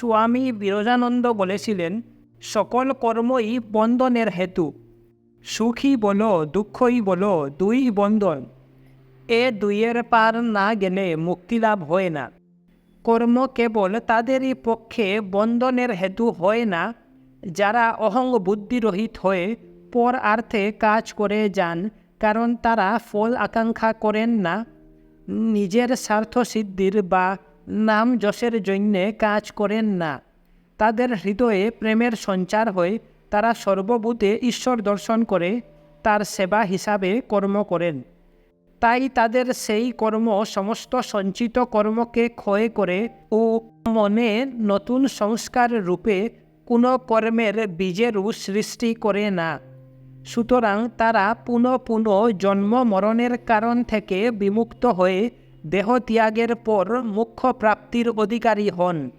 স্বামী বিরজানন্দ বলেছিলেন, সকল কর্মই বন্ধনের হেতু। সুখী বলো, দুঃখই বলো, দুই বন্ধন এ দুইয়ের পার না গেলে মুক্তিলাভ হয় না। কর্ম কেবল তাদেরই পক্ষে বন্ধনের হেতু হয় না। যারা অহং বুদ্ধিরহিত হয়ে পর আর্থে কাজ করে যান, কারণ তারা ফল আকাঙ্ক্ষা করেন না। নিজের স্বার্থ সিদ্ধির বা নাম যশের জন্যে কাজ করেন না। তাদের হৃদয়ে প্রেমের সঞ্চার হয়ে তারা সর্বভূতে ঈশ্বর দর্শন করে, তার সেবা হিসাবে কর্ম করেন। তাই তাদের সেই কর্ম সমস্ত সঞ্চিত কর্মকে ক্ষয় করে ও মনে নতুন সংস্কার রূপে কোনো কর্মের বীজেরও সৃষ্টি করে না। সুতরাং তারা পুনঃ পুনঃ জন্ম মরণের কারণ থেকে বিমুক্ত হয়ে দেহত্যাগের পর মুখ্য প্রাপ্তির অধিকারী হন।